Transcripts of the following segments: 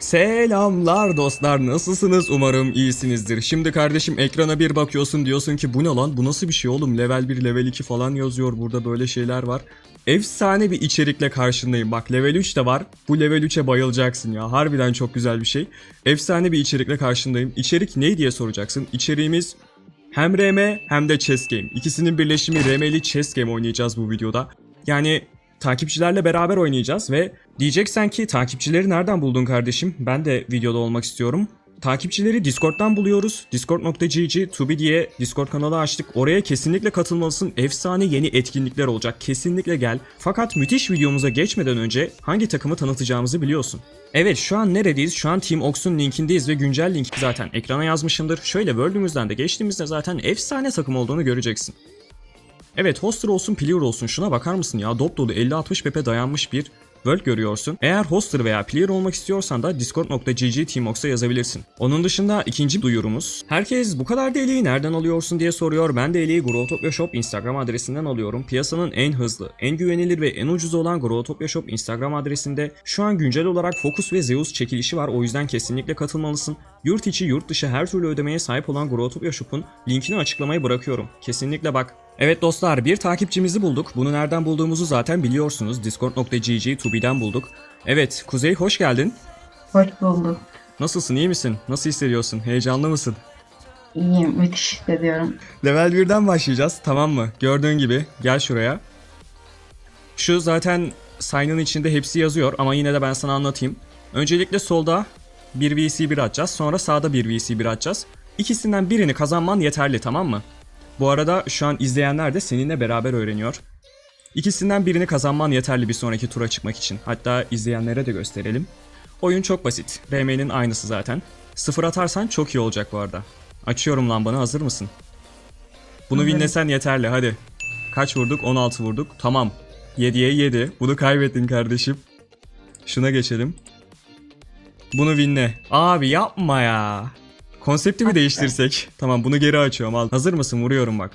Selamlar dostlar nasılsınız umarım iyisinizdir. Şimdi kardeşim ekrana bir bakıyorsun diyorsun ki bu ne lan bu nasıl bir şey oğlum level 1 level 2 falan yazıyor burada böyle şeyler var. Efsane bir içerikle karşındayım bak level 3 de var bu level 3'e bayılacaksın ya harbiden çok güzel bir şey. Efsane bir içerikle karşındayım. İçerik ne diye soracaksın İçeriğimiz hem RM hem de chess game. İkisinin birleşimi RM'li chess game oynayacağız bu videoda. Yani takipçilerle beraber oynayacağız ve diyeceksen ki takipçileri nereden buldun kardeşim? Ben de videoda olmak istiyorum. Takipçileri Discord'dan buluyoruz. Discord.gg Tubi diye Discord kanalı açtık. Oraya kesinlikle katılmalısın. Efsane yeni etkinlikler olacak. Kesinlikle gel. Fakat müthiş videomuza geçmeden önce hangi takımı tanıtacağımızı biliyorsun. Evet şu an neredeyiz? Şu an Team Ox'un linkindeyiz ve güncel link zaten ekrana yazmışımdır. Şöyle World'ümüzden de geçtiğimizde zaten efsane takım olduğunu göreceksin. Evet hoster olsun player olsun şuna bakar mısın ya dop dolu 50-60 pepe dayanmış bir World görüyorsun. Eğer hoster veya player olmak istiyorsan da discord.gg teamox'a yazabilirsin. Onun dışında ikinci duyurumuz. Herkes bu kadar deliği nereden alıyorsun diye soruyor. Ben de deliği Growtopia Shop Instagram adresinden alıyorum. Piyasanın en hızlı, en güvenilir ve en ucuz olan Growtopia Shop Instagram adresinde şu an güncel olarak Focus ve Zeus çekilişi var. O yüzden kesinlikle katılmalısın. Yurt içi yurt dışı her türlü ödemeye sahip olan Growtopia Shop'un linkini açıklamaya bırakıyorum. Kesinlikle bak. Evet dostlar bir takipçimizi bulduk. Bunu nereden bulduğumuzu zaten biliyorsunuz. Discord.gg Tubi'den bulduk. Evet Kuzey hoş geldin. Hoş bulduk. Nasılsın iyi misin? Nasıl hissediyorsun? Heyecanlı mısın? İyiyim, müthiş hissediyorum. Level 1'den başlayacağız tamam mı? Gördüğün gibi gel şuraya. Şu zaten sign'ın içinde hepsi yazıyor ama yine de ben sana anlatayım. Öncelikle solda 1 vs 1 atacağız. Sonra sağda 1 vs 1 atacağız. İkisinden birini kazanman yeterli tamam mı? Bu arada şu an izleyenler de seninle beraber öğreniyor. İkisinden birini kazanman yeterli bir sonraki tura çıkmak için. Hatta izleyenlere de gösterelim. Oyun çok basit. RM'nin aynısı zaten. Sıfır atarsan çok iyi olacak bu arada. Açıyorum lambanı hazır mısın? Bunu Hazırım. winlesen yeterli hadi. Kaç vurduk? 16 vurduk. Tamam. 7'ye 7. Bunu kaybettin kardeşim. Şuna geçelim. Bunu winle. Abi yapma ya. Konsepti mi değiştirsek? Tamam bunu geri açıyorum al. Hazır mısın? Vuruyorum bak.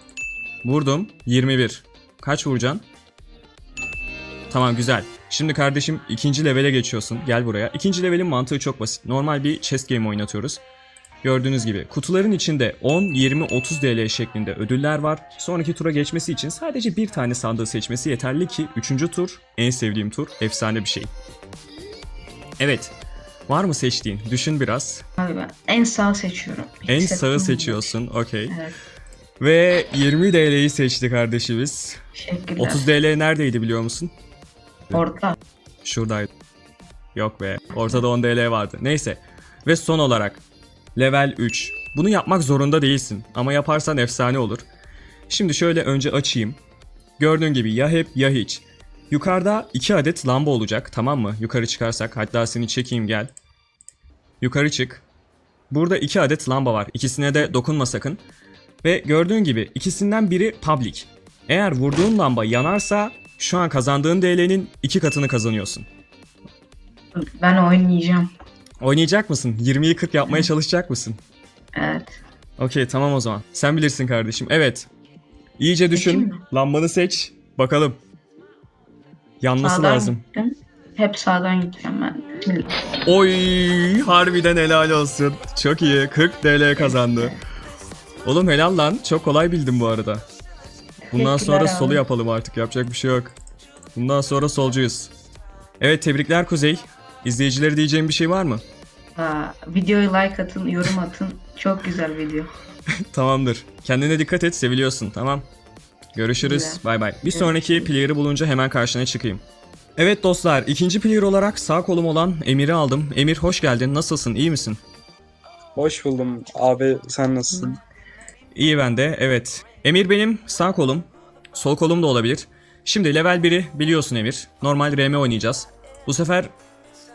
Vurdum. 21. Kaç vuracaksın? Tamam güzel. Şimdi kardeşim ikinci levele geçiyorsun. Gel buraya. İkinci levelin mantığı çok basit. Normal bir chess game oynatıyoruz. Gördüğünüz gibi kutuların içinde 10, 20, 30 DL şeklinde ödüller var. Sonraki tura geçmesi için sadece bir tane sandığı seçmesi yeterli ki 3. tur en sevdiğim tur efsane bir şey. Evet. Var mı seçtiğin? Düşün biraz. Abi ben en sağ seçiyorum. En Hissettim sağı seçiyorsun. Okey. Evet, Ve 20 DL'yi seçti kardeşimiz. teşekkürler. 30 DL neredeydi biliyor musun? Orta. Şuradaydı. Yok be. Ortada 10 DL vardı. Neyse. Ve son olarak level 3. Bunu yapmak zorunda değilsin ama yaparsan efsane olur. Şimdi şöyle önce açayım. Gördüğün gibi ya hep ya hiç. Yukarıda 2 adet lamba olacak tamam mı? Yukarı çıkarsak hatta seni çekeyim gel. Yukarı çık. Burada 2 adet lamba var. İkisine de dokunma sakın. Ve gördüğün gibi ikisinden biri public. Eğer vurduğun lamba yanarsa şu an kazandığın DL'nin iki katını kazanıyorsun. Ben oynayacağım. Oynayacak mısın? 20'yi 40 yapmaya çalışacak mısın? Evet. Okey tamam o zaman. Sen bilirsin kardeşim. Evet. İyice düşün. Lambanı seç. Bakalım. Yanması Sağdan lazım. gittim. Hep sağdan gideceğim ben. Oy harbiden helal olsun. Çok iyi. 40 TL kazandı. Oğlum helal lan. Çok kolay bildim bu arada. Bundan sonra Teşekkürler solu abi. yapalım artık. Yapacak bir şey yok. Bundan sonra solcuyuz. Evet tebrikler Kuzey. İzleyicileri diyeceğim bir şey var mı? Aa, videoyu like atın, yorum atın. Çok güzel video. Tamamdır. Kendine dikkat et. Seviliyorsun. Tamam. Görüşürüz. Bay bay. Bir sonraki player'ı bulunca hemen karşına çıkayım. Evet dostlar, ikinci player olarak sağ kolum olan Emir'i aldım. Emir hoş geldin. Nasılsın? İyi misin? Hoş buldum abi sen nasılsın? İyi ben de. Evet. Emir benim sağ kolum. Sol kolum da olabilir. Şimdi level 1'i biliyorsun Emir. Normal RM oynayacağız. Bu sefer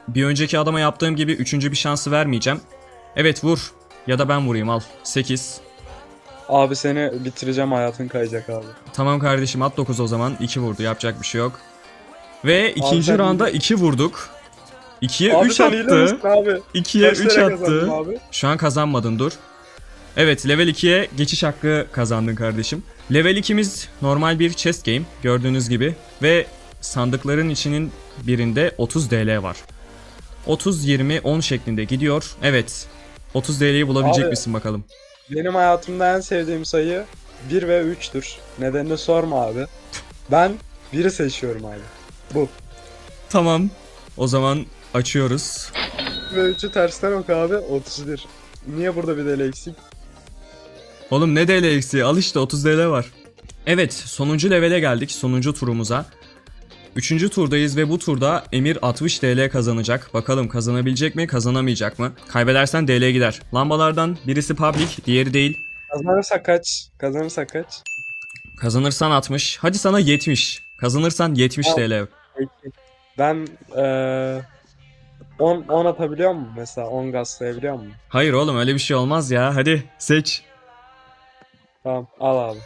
bir önceki adama yaptığım gibi üçüncü bir şansı vermeyeceğim. Evet vur. Ya da ben vurayım al. 8. Abi seni bitireceğim hayatın kayacak abi. Tamam kardeşim at 9 o zaman. 2 vurdu yapacak bir şey yok. Ve ikinci sen- rounda 2 vurduk. 2'ye Abi 3 sen hile attı. misin abi? 2'ye Kaç 3 lira attı. kazandın Abi? Şu an kazanmadın dur. Evet level 2'ye geçiş hakkı kazandın kardeşim. Level 2'miz normal bir chess game gördüğünüz gibi. Ve sandıkların içinin birinde 30 DL var. 30 20 10 şeklinde gidiyor. Evet. 30 TL'yi bulabilecek Abi- misin bakalım? Benim hayatımda en sevdiğim sayı 1 ve 3'tür. Nedenini sorma abi. Ben 1'i seçiyorum abi. Bu. Tamam. O zaman açıyoruz. Ve 3'ü tersten oku abi 31. Niye burada bir deli eksik? Oğlum ne DL eksiği? Al işte 30 DL var. Evet sonuncu levele geldik. Sonuncu turumuza. Üçüncü turdayız ve bu turda Emir 60 TL kazanacak. Bakalım kazanabilecek mi kazanamayacak mı? Kaybedersen DL gider. Lambalardan birisi public diğeri değil. Kazanırsak kaç? Kazanırsak kaç? Kazanırsan 60. Hadi sana 70. Kazanırsan 70 Al. TL. Peki. Ben eee 10 10 atabiliyor muyum mesela? 10 gazlayabiliyor muyum? Hayır oğlum öyle bir şey olmaz ya. Hadi seç. Tamam al abi.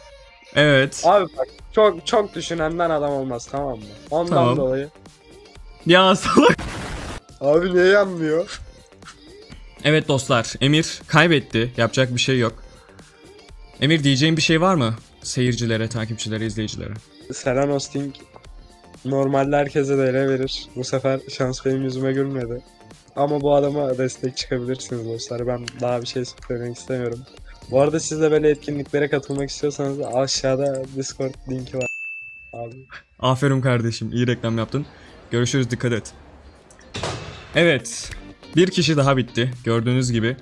Evet. Abi bak çok çok düşünenden adam olmaz tamam mı? Ondan Tamam. dolayı. Ya salak. Abi niye yanmıyor? Evet dostlar Emir kaybetti. Yapacak bir şey yok. Emir diyeceğin bir şey var mı? Seyircilere, takipçilere, izleyicilere. Seren Hosting normalde herkese de ele verir. Bu sefer şans benim yüzüme gülmedi. Ama bu adama destek çıkabilirsiniz dostlar. Ben daha bir şey söylemek istemiyorum. Bu arada siz de böyle etkinliklere katılmak istiyorsanız aşağıda Discord linki var. Abi. Aferin kardeşim. iyi reklam yaptın. Görüşürüz dikkat et. Evet. Bir kişi daha bitti. Gördüğünüz gibi.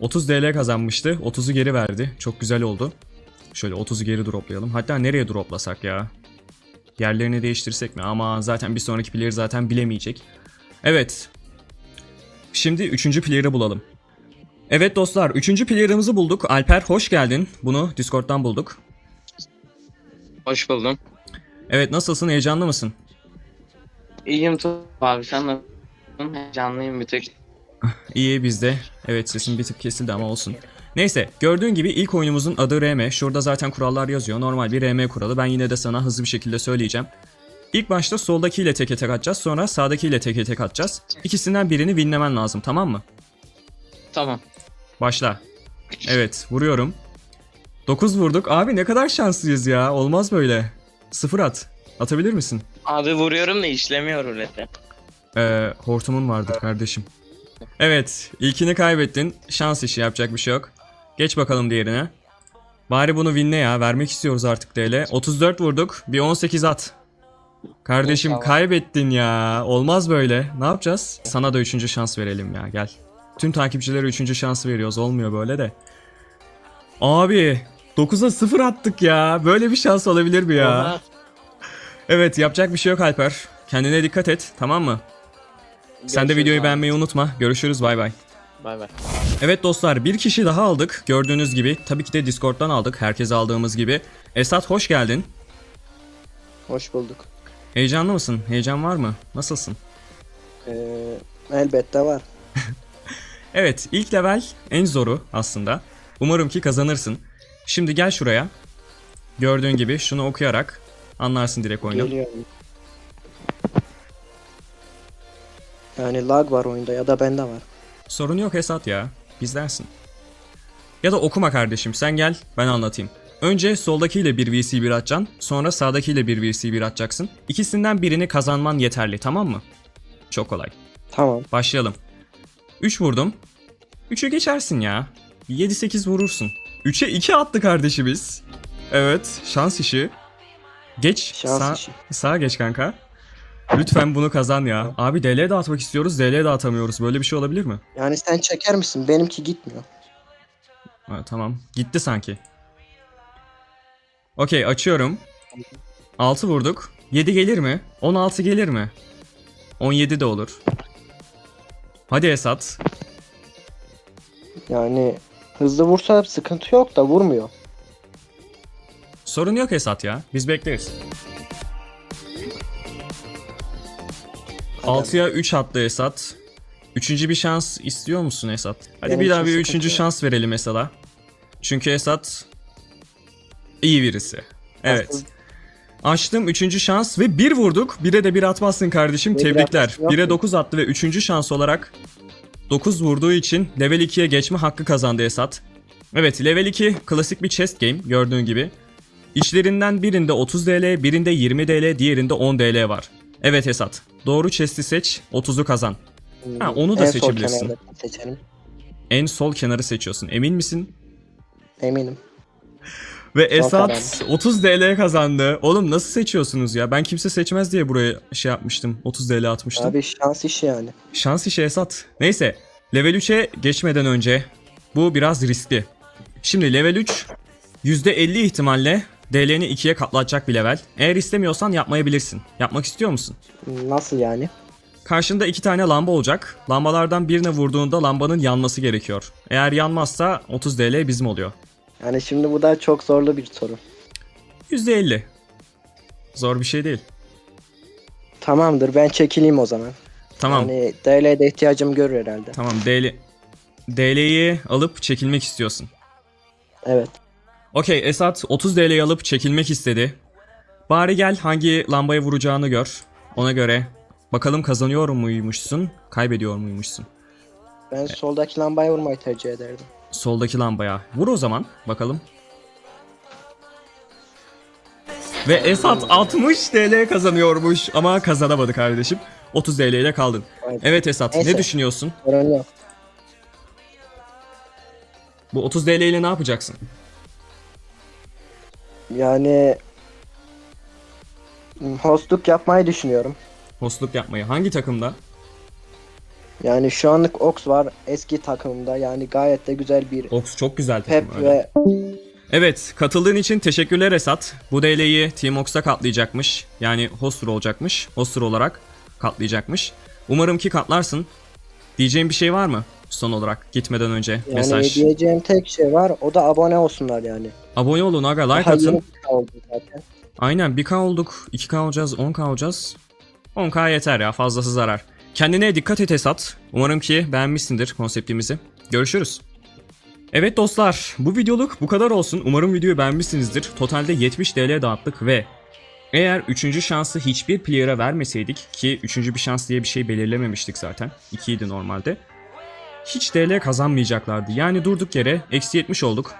30 TL kazanmıştı. 30'u geri verdi. Çok güzel oldu. Şöyle 30'u geri droplayalım. Hatta nereye droplasak ya? Yerlerini değiştirsek mi? Ama zaten bir sonraki player zaten bilemeyecek. Evet. Şimdi 3. player'ı bulalım. Evet dostlar 3. player'ımızı bulduk. Alper hoş geldin. Bunu Discord'dan bulduk. Hoş buldum. Evet nasılsın? Heyecanlı mısın? İyiyim Tuğ abi sen nasılsın? Heyecanlıyım bir tek. İyi bizde. Evet sesim bir tık kesildi ama olsun. Neyse gördüğün gibi ilk oyunumuzun adı RM. Şurada zaten kurallar yazıyor. Normal bir RM kuralı. Ben yine de sana hızlı bir şekilde söyleyeceğim. İlk başta soldakiyle teke tek atacağız. Sonra sağdakiyle teke tek atacağız. İkisinden birini winlemen lazım tamam mı? Tamam. Başla. Evet vuruyorum. 9 vurduk. Abi ne kadar şanslıyız ya. Olmaz böyle. Sıfır at. Atabilir misin? Abi vuruyorum da işlemiyor rulete. Ee, hortumun vardır kardeşim. Evet, ilkini kaybettin. Şans işi yapacak bir şey yok. Geç bakalım diğerine. Bari bunu winle ya. Vermek istiyoruz artık DL. 34 vurduk. Bir 18 at. Kardeşim İnşallah. kaybettin ya. Olmaz böyle. Ne yapacağız? Sana da 3. şans verelim ya. Gel. Tüm takipçilere 3. şans veriyoruz. Olmuyor böyle de. Abi 9'a 0 attık ya. Böyle bir şans olabilir mi ya? Evet yapacak bir şey yok Alper. Kendine dikkat et tamam mı? Sen de Görüşürüz videoyu abi. beğenmeyi unutma. Görüşürüz bay bay. Bay bay. Evet dostlar bir kişi daha aldık. Gördüğünüz gibi tabii ki de Discord'dan aldık. Herkes aldığımız gibi. Esat hoş geldin. Hoş bulduk. Heyecanlı mısın? Heyecan var mı? Nasılsın? Ee, elbette var. Evet ilk level en zoru aslında. Umarım ki kazanırsın. Şimdi gel şuraya. Gördüğün gibi şunu okuyarak anlarsın direkt oyunu. Geliyorum. Yani lag var oyunda ya da bende var. Sorun yok Esat ya. Bizdensin. Ya da okuma kardeşim sen gel ben anlatayım. Önce soldakiyle bir VC1 atacaksın. Sonra sağdakiyle bir VC1 atacaksın. İkisinden birini kazanman yeterli tamam mı? Çok kolay. Tamam. Başlayalım. 3 vurdum. 3'ü geçersin ya. 7-8 vurursun. 3'e 2 attı kardeşimiz. Evet şans işi. Geç. Şans sağ, işi. sağa geç kanka. Lütfen bunu kazan ya. Abi DL dağıtmak istiyoruz. DL dağıtamıyoruz. Böyle bir şey olabilir mi? Yani sen çeker misin? Benimki gitmiyor. Ha, tamam. Gitti sanki. Okey açıyorum. 6 vurduk. 7 gelir mi? 16 gelir mi? 17 de olur. Hadi Esat. Yani hızlı vursa sıkıntı yok da vurmuyor. Sorun yok Esat ya. Biz bekleriz. Hadi 6'ya 3 attı Esat. Üçüncü bir şans istiyor musun Esat? Hadi Benim bir daha bir üçüncü yok. şans verelim mesela. Çünkü Esat iyi birisi. Evet. Aslında- Açtım üçüncü şans ve bir vurduk. Bire de bir atmazsın kardeşim. Bir Tebrikler. atmazsın, yok Bire mu? 9 attı ve üçüncü şans olarak 9 vurduğu için level 2'ye geçme hakkı kazandı Esat. Evet level 2 klasik bir chest game gördüğün gibi. İçlerinden birinde 30 DL, birinde 20 DL, diğerinde 10 DL var. Evet Esat. Doğru chest'i seç, 30'u kazan. Ha, onu da en sol seçebilirsin. seçelim. En sol kenarı seçiyorsun. Emin misin? Eminim. Ve Esat kararım. 30 DL kazandı. Oğlum nasıl seçiyorsunuz ya? Ben kimse seçmez diye buraya şey yapmıştım. 30 DL atmıştım. Abi şans işi yani. Şans işi Esat. Neyse. Level 3'e geçmeden önce bu biraz riskli. Şimdi level 3 %50 ihtimalle DL'ni 2'ye katlatacak bir level. Eğer istemiyorsan yapmayabilirsin. Yapmak istiyor musun? Nasıl yani? Karşında iki tane lamba olacak. Lambalardan birine vurduğunda lambanın yanması gerekiyor. Eğer yanmazsa 30 DL bizim oluyor. Yani şimdi bu da çok zorlu bir soru. %50. Zor bir şey değil. Tamamdır ben çekileyim o zaman. Tamam. Yani DL'de ihtiyacım görür herhalde. Tamam DL DL'yi alıp çekilmek istiyorsun. Evet. Okey Esat 30 DL'yi alıp çekilmek istedi. Bari gel hangi lambaya vuracağını gör. Ona göre bakalım kazanıyor muymuşsun, kaybediyor muymuşsun. Ben soldaki lambaya vurmayı tercih ederdim. Soldaki lambaya. Vur o zaman bakalım. Ve Esat 60 TL kazanıyormuş ama kazanamadı kardeşim. 30 TL ile kaldın. Evet. Evet Esat ne düşünüyorsun? Sorun yok. Bu 30 TL ile ne yapacaksın? Yani hostluk yapmayı düşünüyorum. Hostluk yapmayı. Hangi takımda? Yani şu anlık Ox var eski takımda yani gayet de güzel bir Ox çok güzel takım. pep öyle. ve Evet, katıldığın için teşekkürler Esat. Bu DL'yi Team Ox'a katlayacakmış. Yani hoster olacakmış. Hoster olarak katlayacakmış. Umarım ki katlarsın. Diyeceğim bir şey var mı? Son olarak gitmeden önce yani mesaj. diyeceğim tek şey var o da abone olsunlar yani. Abone olun aga like Daha yeni atın. oldu zaten. Aynen 1K olduk, 2K olacağız, 10K olacağız. 10K yeter ya fazlası zarar. Kendine dikkat et Esat. Umarım ki beğenmişsindir konseptimizi. Görüşürüz. Evet dostlar bu videoluk bu kadar olsun. Umarım videoyu beğenmişsinizdir. Totalde 70 TL dağıttık ve eğer 3. şansı hiçbir player'a vermeseydik ki 3. bir şans diye bir şey belirlememiştik zaten. 2 idi normalde. Hiç DL kazanmayacaklardı. Yani durduk yere eksi 70 olduk.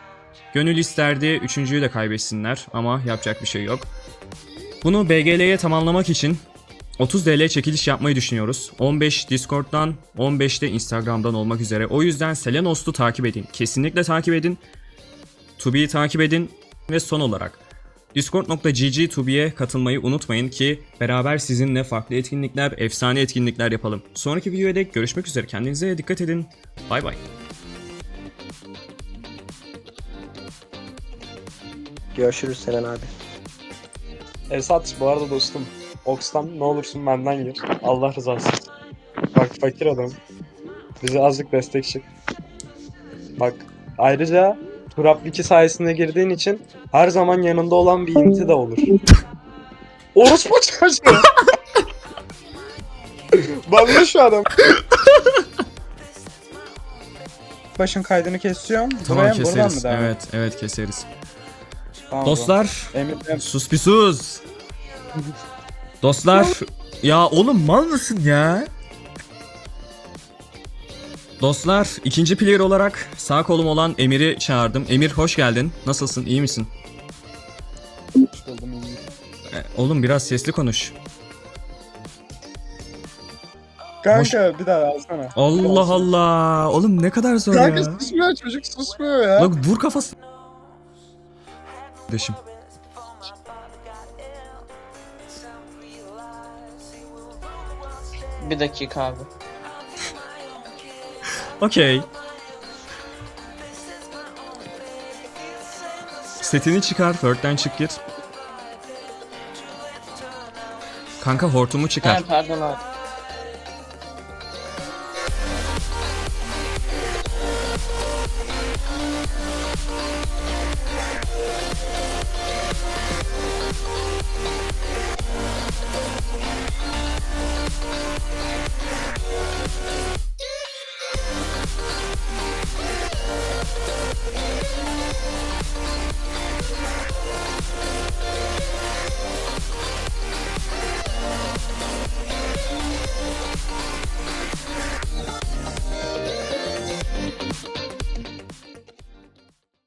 Gönül isterdi üçüncüyü de kaybetsinler ama yapacak bir şey yok. Bunu BGL'ye tamamlamak için 30 DL çekiliş yapmayı düşünüyoruz. 15 Discord'dan, 15 de Instagram'dan olmak üzere. O yüzden Selenos'u takip edin. Kesinlikle takip edin. Tubi'yi takip edin. Ve son olarak Discord.gg Tubi'ye katılmayı unutmayın ki beraber sizinle farklı etkinlikler, efsane etkinlikler yapalım. Sonraki videoya dek görüşmek üzere. Kendinize dikkat edin. Bay bay. Görüşürüz Selen abi. Esat bu arada dostum. Ox'tan ne olursun benden gir. Allah rızası. Bak fakir adam. Bize azıcık destek çık. Bak ayrıca Turap 2 sayesinde girdiğin için her zaman yanında olan bir inti de olur. Orospu çocuğu. Banlı şu adam. Başın kaydını kesiyorum. Tamam Buraya mı? Buradan keseriz. mı devam? Evet, evet keseriz. Tamam, Dostlar, sus bir sus. Dostlar, ya oğlum mal mısın ya? Dostlar, ikinci player olarak sağ kolum olan Emir'i çağırdım. Emir hoş geldin. Nasılsın? İyi misin? Hoş buldum, iyi. E, oğlum biraz sesli konuş. Kanka bir daha alsana. Allah Allah. Oğlum ne kadar zor Kanka ya. susmuyor çocuk susmuyor ya. Bak vur kafası. Kardeşim. Bir dakika abi. Okey. Setini çıkar, Word'den çık git. Kanka hortumu çıkar. Ha, pardon abi.